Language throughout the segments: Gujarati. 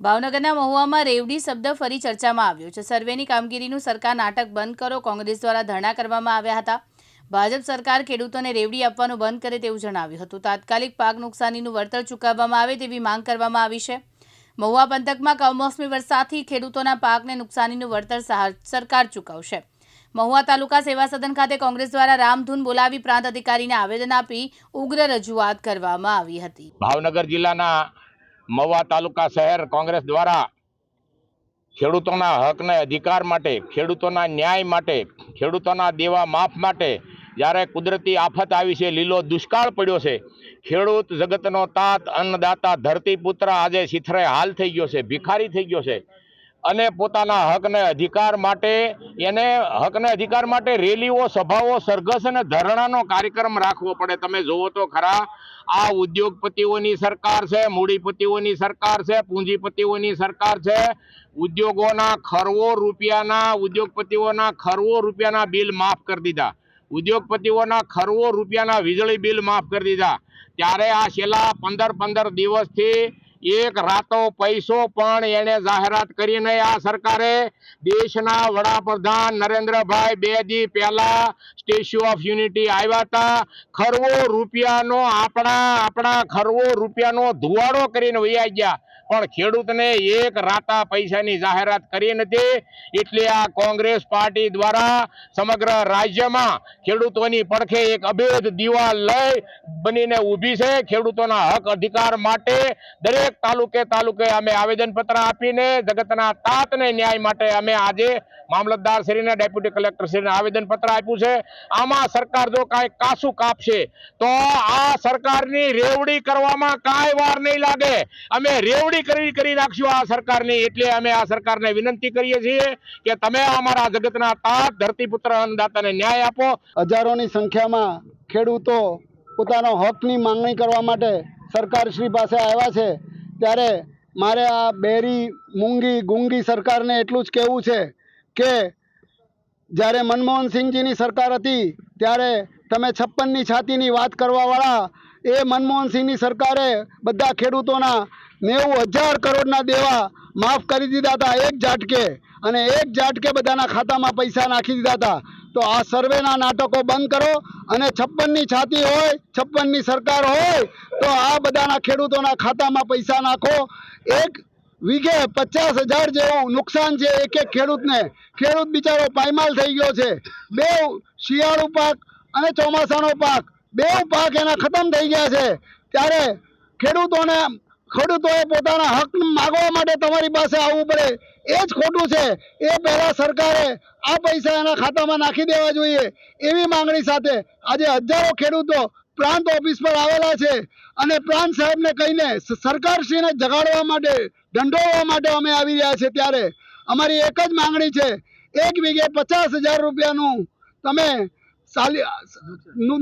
ભાવનગરના મહુવામાં રેવડી શબ્દ ફરી ચર્ચામાં આવ્યો છે. સર્વેની કામગીરીનું સરકાર નાટક બંધ કરો, કોંગ્રેસ દ્વારા ધરણા કરવામાં આવ્યા હતા. ભાજપ સરકાર ખેડૂતોને રેવડી આપવાનું બંધ કરે તેવું જણાવ્યું હતું. તાત્કાલિક પાક નુકસાનીનું વળતર ચૂકવવામાં આવે તેવી માંગ કરવામાં આવી છે. મહુવા પંથકમાં કમોસમી વરસાદથી ખેડૂતોના પાકને નુકસાનીનું વળતર સરકાર ચૂકવશે. મહુવા તાલુકા સેવા સદન ખાતે કોંગ્રેસ દ્વારા રામધૂન બોલાવી પ્રાંત અધિકારીને આવેદન આપી ઉગ્ર રજૂઆત કરવામાં આવી હતી. ભાવનગર જિલ્લાના મહુવા તાલુકા શહેર કોંગ્રેસ દ્વારા ખેડૂતોના હકને અધિકાર માટે, ખેડૂતોના ન્યાય માટે, ખેડૂતોના દેવા માફ માટે જ્યારે કુદરતી આફત આવી છે, લીલો દુષ્કાળ પડ્યો છે, ખેડૂત જગતનો તાત, અન્નદાતા, ધરતીપુત્ર આજે સિથરે હાલ થઈ ગયો છે, ભિખારી થઈ ગયો છે. અને પોતાના હકને અધિકાર માટે, એને હકને અધિકાર માટે રેલીઓ, સભાઓ, સરઘસ અને ધરણાનો કાર્યક્રમ રાખવો પડે. તમે જુઓ તો ખરા, આ ઉદ્યોગપતિઓની સરકાર છે, મૂડીપતિઓની સરકાર છે, પૂંજીપતિઓની સરકાર છે. ઉદ્યોગોના ખરવો રૂપિયાના, ઉદ્યોગપતિઓના ખરવો રૂપિયાના બિલ માફ કરી દીધા. ઉદ્યોગપતિઓના ખરવો રૂપિયાના વીજળી બિલ માફ કરી દીધા. ત્યારે આ છેલ્લા પંદર પંદર દિવસથી એક રાતો પૈસો પણ એણે જાહેરાત કરીને આ સરકારે. દેશના વડાપ્રધાન નરેન્દ્રભાઈ બે દી પહેલા સ્ટેચ્યુ ઓફ યુનિટી આવ્યા હતા. ખરવો રૂપિયાનો આપણા આપણા ખરવો રૂપિયાનો ધુવાડો કરીને વૈયા ગયા. પણ ખેડૂતને એક રાતા પૈસાની જાહેરાત કરી નથી. એટલે આ કોંગ્રેસ પાર્ટી દ્વારા સમગ્ર રાજ્યમાં ખેડૂતોની પડખે એક અભેદ દિવાલ લઈ બનીને ઊભી છે. ખેડૂતોના હક અધિકાર માટે દરેક તાલુકે તાલુકે અમે આવેદનપત્ર આપીને જગતના તાતને ન્યાય માટે અમે આજે મામલતદાર શ્રીને, ડેપ્યુટી કલેક્ટર શ્રીને આવેદનપત્ર આપ્યું છે. આમાં સરકાર જો કાંઈ કાસું કાપશે, તો આ સરકારની રેવડી કરવામાં કાંઈ વાર નહીં લાગે. અમે રેવડી કરી કરી નાખશું આ સરકારની. એટલે અમે આ સરકારને વિનંતી કરીએ છીએ કે તમે અમારા જગતના તાત, ધરતીપુત્ર, અન્નદાતાને ન્યાય આપો. હજારોની સંખ્યામાં ખેડૂતો પોતાનો હકની માંગણી કરવા માટે સરકારશ્રી પાસે આવ્યા છે. ત્યારે મારે આ બેરી, મૂંગી, ગુંગી સરકારને એટલું જ કહેવું છે કે જ્યારે મનમોહનસિંહજીની સરકાર હતી, ત્યારે તમે છપ્પનની છાતીની વાત કરવાવાળા એ મનમોહનસિંહની સરકારે બધા ખેડૂતોના નેવું હજાર કરોડના દેવા માફ કરી દીધા હતા એક ઝાટકે. અને એક ઝાટકે બધાના ખાતામાં પૈસા નાખી દીધા હતા. તો આ સર્વેના નાટકો બંધ કરો અને છપ્પનની છાતી હોય, છપ્પનની સરકાર હોય, તો આ બધાના ખેડૂતોના ખાતામાં પૈસા નાખો. એક વીઘે પચાસ હજાર જેવું નુકસાન છે એક એક ખેડૂતને. ખેડૂત બિચારો પાયમાલ થઈ ગયો છે. બે શિયાળુ પાક અને ચોમાસાનો પાક. બે પાક એના ખતમ થઈ ગયા છે. ત્યારે ખેડૂતોને ખેડૂતોએ પોતાના હક માગવા માટે તમારી પાસે આવવું પડે. એ જ ખોટું છે. એ પહેલાં સરકારે આ પૈસા એના ખાતામાં નાખી દેવા જોઈએ. એવી માંગણી સાથે આજે હજારો ખેડૂતો પ્રાંત ઓફિસ પર આવેલા છે અને પ્રાંત સાહેબને કહીને સરકારશ્રીને જગાડવા માટે ઢંઢોળવા માટે અમે આવી રહ્યા છે ત્યારે. અમારી એક જ માંગણી છે. એક વીઘે પચાસ હજાર રૂપિયાનું તમે સાલી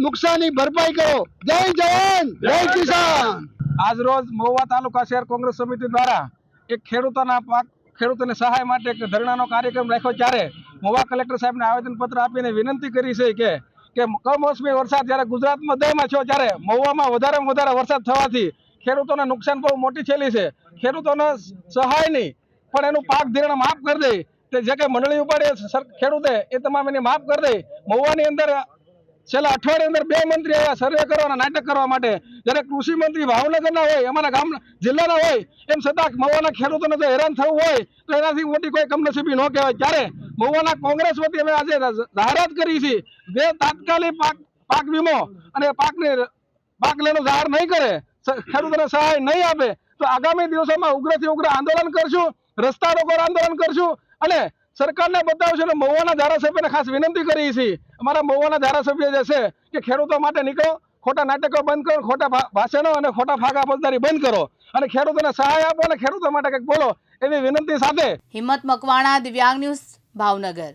નુકસાની ભરપાઈ કરો. જય જવાન જય કિસાન. આજ રોજ મહુવા તાલુકા શહેર કોંગ્રેસ સમિતિ દ્વારા એક ખેડૂતોના પાક ખેડૂતોને સહાય માટે એક ધરણાનો કાર્યક્રમ રાખ્યો ત્યારે મહુવા કલેક્ટર સાહેબને આવેદનપત્ર આપીને વિનંતી કરી છે કે કે કમોસમી વરસાદ જ્યારે ગુજરાતમાં દયમાં છો ત્યારે મહુવામાં વધારેમાં વધારે વરસાદ થવાથી ખેડૂતોને નુકસાન બહુ મોટી થયેલી છે. ખેડૂતોને સહાય નહીં, પણ એનું પાક ધીરણ માફ કરી દે. તે જે કંઈ મંડળી ઉપાડે ખેડૂતે એ તમામ એને માફ કરી દે. મહુવાની અંદર છેલ્લા અઠવાડિયા અંદર બે મંત્રી આવ્યા સર્વે કરવાના, નાટક કરવા માટે. જ્યારે કૃષિ મંત્રી ભાવનગરના હોય, અમારા ગામ જિલ્લાના હોય, એમ છતાં મહુવાના ખેડૂતોને જો હેરાન થવું હોય, તો એનાથી મોટી કોઈ કમનસીબી ન કહેવાય. ત્યારે મહુવાના કોંગ્રેસ વતી અમે આજે જાહેરાત કરી છે જે તાત્કાલિક પાક પાક વીમો અને પાકને પાક લેનો જાહેર નહીં કરે ખેડૂતોને સહાય નહીં આપે, તો આગામી દિવસોમાં ઉગ્રથી ઉગ્ર આંદોલન કરશું, રસ્તા રોકો આંદોલન કરશું અને સરકારને બતાવશું અને મહુવાના ધારાસભ્યને ખાસ વિનંતી કરી છે. અમારા મહુવાના ધારાસભ્ય જે છે, કે ખેડૂતો માટે નીકળો, ખોટા નાટકો બંધ કરો, ખોટા ભાષણો અને ખોટા ફાગા પજદારી બંધ કરો. અને ખેડૂતોને સહાય આપો અને ખેડૂતો માટે કંઈક બોલો, એવી વિનંતી સાથે હિંમત મકવાણા, દિવ્યાંગ ન્યૂઝ, ભાવનગર.